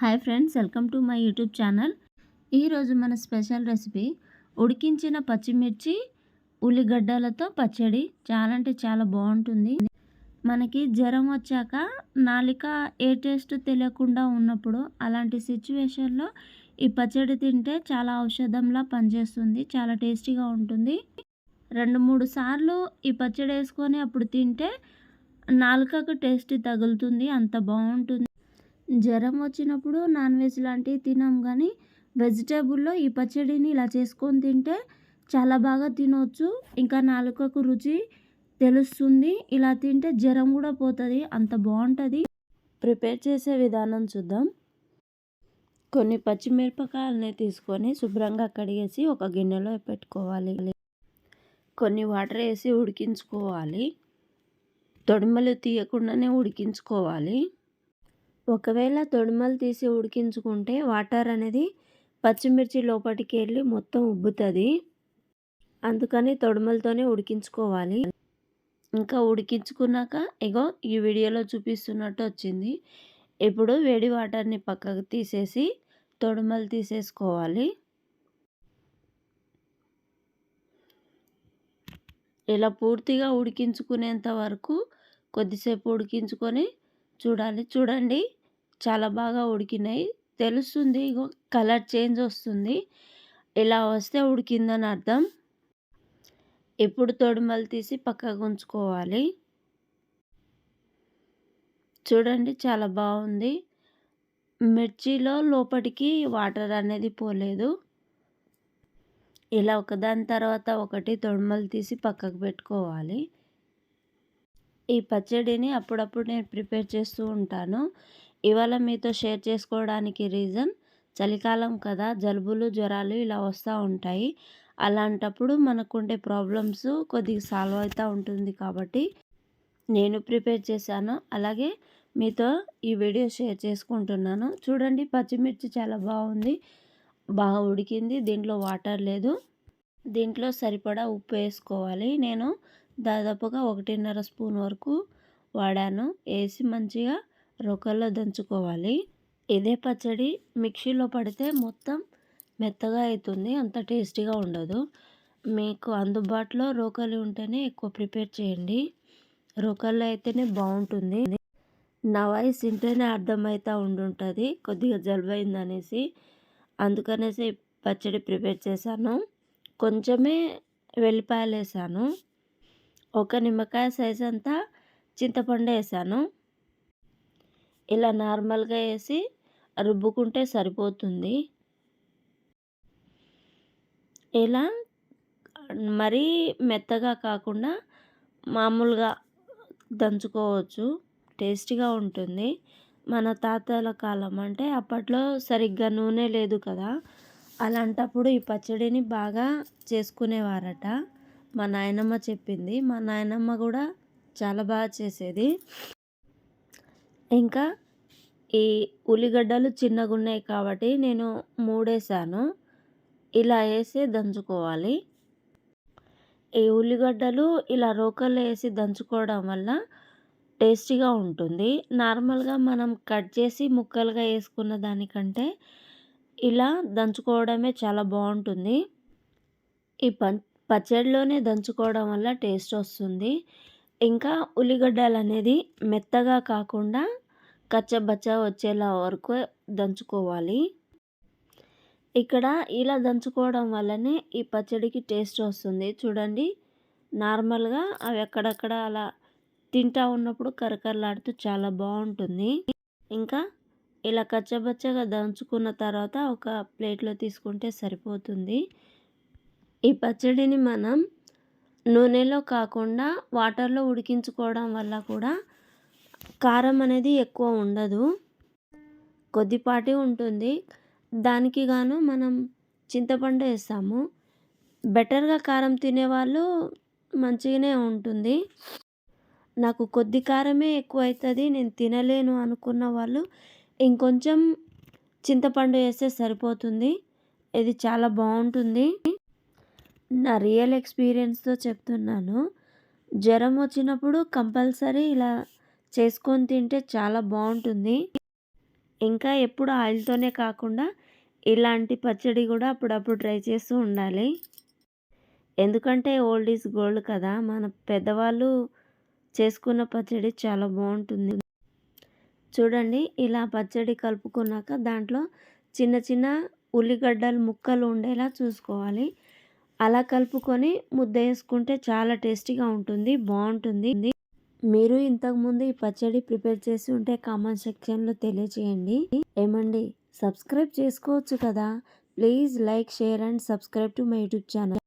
Hi friends welcome to my YouTube channel. ఈరోజు మన special recipe ఉడికించిన పచ్చిమిర్చి ఉల్లిగడ్డలతో పచ్చడి. చాలా అంటే చాలా బాగుంటుంది. మనకి జ్వరం వచ్చాక నాలిక ఏ టేస్ట్ తెలియకుండా ఉన్నప్పుడు అలాంటి సిచ్యువేషన్లో ఈ పచ్చడి తింటే చాలా ఔషధంలా పనిచేస్తుంది చాలా టేస్టీగా ఉంటుంది. రెండు మూడు సార్లు ఈ పచ్చడి వేసుకొని అప్పుడు తింటే నాలుకకు టేస్ట్ తగులుతుంది అంత బాగుంటుంది. జ్వరం వచ్చినప్పుడు నాన్ వెజ్ లాంటివి తినాం కానీ వెజిటేబుల్లో ఈ పచ్చడిని ఇలా చేసుకొని తింటే చాలా బాగా తినవచ్చు ఇంకా నాలుకకు రుచి తెలుస్తుంది. ఇలా తింటే జ్వరం కూడా పోతుంది. అంత బాగుంటుంది. ప్రిపేర్ చేసే విధానం చూద్దాం. కొన్ని పచ్చిమిరపకాయలని తీసుకొని శుభ్రంగా కడిగేసి ఒక గిన్నెలో పెట్టుకోవాలి. కొన్ని వాటర్ వేసి ఉడికించుకోవాలి. తొడిమలు తీయకుండానే ఉడికించుకోవాలి. ఒకవేళ తొడుమలు తీసి ఉడికించుకుంటే వాటర్ అనేది పచ్చిమిర్చి లోపలికి వెళ్ళి మొత్తం ఉబ్బుతుంది. అందుకని తొడుమలతోనే ఉడికించుకోవాలి. ఇంకా ఉడికించుకున్నాక ఇగో ఈ వీడియోలో చూపిస్తున్నట్టు వచ్చింది. ఇప్పుడు వేడి వాటర్ని పక్కకు తీసేసి తొడుమలు తీసేసుకోవాలి. ఇలా పూర్తిగా ఉడికించుకునేంత వరకు కొద్దిసేపు ఉడికించుకొని చూడాలి. చూడండి. చాలా బాగా ఉడికినాయి. తెలుస్తుంది కలర్ చేంజ్ వస్తుంది. ఇలా వస్తే ఉడికిందని అర్థం. ఇప్పుడు తొడుమలు తీసి పక్కకు ఉంచుకోవాలి. చూడండి చాలా బాగుంది. మిర్చిలో లోపటికి వాటర్ అనేది పోలేదు. ఇలా ఒకదాని తర్వాత ఒకటి తొడుమలు తీసి పక్కకు పెట్టుకోవాలి. ఈ పచ్చడిని అప్పుడప్పుడు నేను ప్రిపేర్ చేస్తూ ఉంటాను. ఇవాళ మీతో షేర్ చేసుకోవడానికి రీజన్ చలికాలం కదా జలుబులు జ్వరాలు ఇలా వస్తూ ఉంటాయి. అలాంటప్పుడు మనకుండే ప్రాబ్లమ్స్ కొద్దిగా సాల్వ్ అవుతూ ఉంటుంది కాబట్టి నేను ప్రిపేర్ చేశాను. అలాగే మీతో ఈ వీడియో షేర్ చేసుకుంటున్నాను. చూడండి పచ్చిమిర్చి చాలా బాగుంది. బాగా ఉడికింది. దీంట్లో వాటర్ లేదు. దీంట్లో సరిపడా ఉప్పు వేసుకోవాలి. నేను దాదాపుగా ఒకటిన్నర స్పూన్ వరకు వాడాను. వేసి మంచిగా రొక్కల్లో దంచుకోవాలి. ఇదే పచ్చడి మిక్సీలో పడితే మొత్తం మెత్తగా అవుతుంది అంత టేస్టీగా ఉండదు. మీకు అందుబాటులో రోకలి ఉంటేనే ఎక్కువ ప్రిపేర్ చేయండి. రోకల్లో అయితేనే బాగుంటుంది. నా వాయిస్ ఇంటేనే అర్థమవుతూ ఉండుంటుంది కొద్దిగా జలుబు అయిందనేసి అందుకనేసి పచ్చడి ప్రిపేర్ చేశాను. కొంచెమే వెల్లిపాయలు వేసాను ఒక నిమ్మకాయ సైజ్ అంతా చింతపండు వేసాను ఇలా నార్మల్గా వేసి రుబ్బుకుంటే సరిపోతుంది. ఇలా మరీ మెత్తగా కాకుండా మామూలుగా దంచుకోవచ్చు. టేస్టీగా ఉంటుంది. మన తాతల కాలం అంటే అప్పట్లో సరిగ్గా నూనె లేదు కదా. అలాంటప్పుడు ఈ పచ్చడిని బాగా చేసుకునేవారట. మా నాయనమ్మ చెప్పింది. మా నాయనమ్మ కూడా చాలా బాగా చేసేది. ఇంకా ఈ ఉల్లిగడ్డలు చిన్నగా ఉన్నాయి కాబట్టి నేను మూడేసాను ఇలా వేసి దంచుకోవాలి. ఈ ఉల్లిగడ్డలు ఇలా రోకల్లో వేసి దంచుకోవడం వల్ల టేస్టీగా ఉంటుంది. నార్మల్గా మనం కట్ చేసి ముక్కలుగా వేసుకున్న దానికంటే ఇలా దంచుకోవడమే చాలా బాగుంటుంది. ఈ ప పచ్చడిలోనే దంచుకోవడం వల్ల టేస్ట్ వస్తుంది. ఇంకా ఉల్లిగడ్డలు అనేది మెత్తగా కాకుండా కచ్చబచ్చ వచ్చేలా వరకు దంచుకోవాలి. ఇక్కడ ఇలా దంచుకోవడం వల్లనే ఈ పచ్చడికి టేస్ట్ వస్తుంది. చూడండి నార్మల్గా అవి అక్కడక్కడ అలా తింటా ఉన్నప్పుడు కరకరలాడుతూ చాలా బాగుంటుంది. ఇంకా ఇలా కచ్చబచ్చగా దంచుకున్న తర్వాత ఒక ప్లేట్లో తీసుకుంటే సరిపోతుంది. ఈ పచ్చడిని మనం నూనెలో కాకుండా వాటర్లో ఉడికించుకోవడం వల్ల కూడా కారం అనేది ఎక్కువ ఉండదు. కొద్దిపాటి ఉంటుంది. దానికి గాను మనం చింతపండు వేస్తాము. బెటర్గా కారం తినేవాళ్ళు మంచిగానే ఉంటుంది. నాకు కొద్ది కారమే ఎక్కువ అవుతుంది నేను తినలేను అనుకున్న వాళ్ళు ఇంకొంచెం చింతపండు వేస్తే సరిపోతుంది. ఇది చాలా బాగుంటుంది. నా రియల్ ఎక్స్పీరియన్స్తో చెప్తున్నాను జ్వరం వచ్చినప్పుడు కంపల్సరీ ఇలా చేసుకొని తింటే చాలా బాగుంటుంది ఇంకా ఎప్పుడు ఆయిల్‌తోనే కాకుండా ఇలాంటి పచ్చడి కూడా అప్పుడప్పుడు ట్రై చేస్తూ ఉండాలి. ఎందుకంటే ఓల్డ్ ఈజ్ గోల్డ్ కదా! మన పెద్దవాళ్ళు చేసుకున్న పచ్చడి చాలా బాగుంటుంది చూడండి ఇలా పచ్చడి కలుపుకున్నాక దాంట్లో చిన్న చిన్న ఉల్లిగడ్డలు ముక్కలు ఉండేలా చూసుకోవాలి. అలా కలుపుకొని ముద్ద వేసుకుంటే చాలా టేస్టీగా ఉంటుంది. బాగుంటుంది మీరు ఇంతకుముందు ఈ పచ్చడి ప్రిపేర్ చేసి ఉంటే కామెంట్ సెక్షన్‌లో తెలియచేయండి. ఏమండి సబ్స్క్రైబ్ చేసుకోవచ్చు కదా! Please like, share and subscribe to my YouTube channel.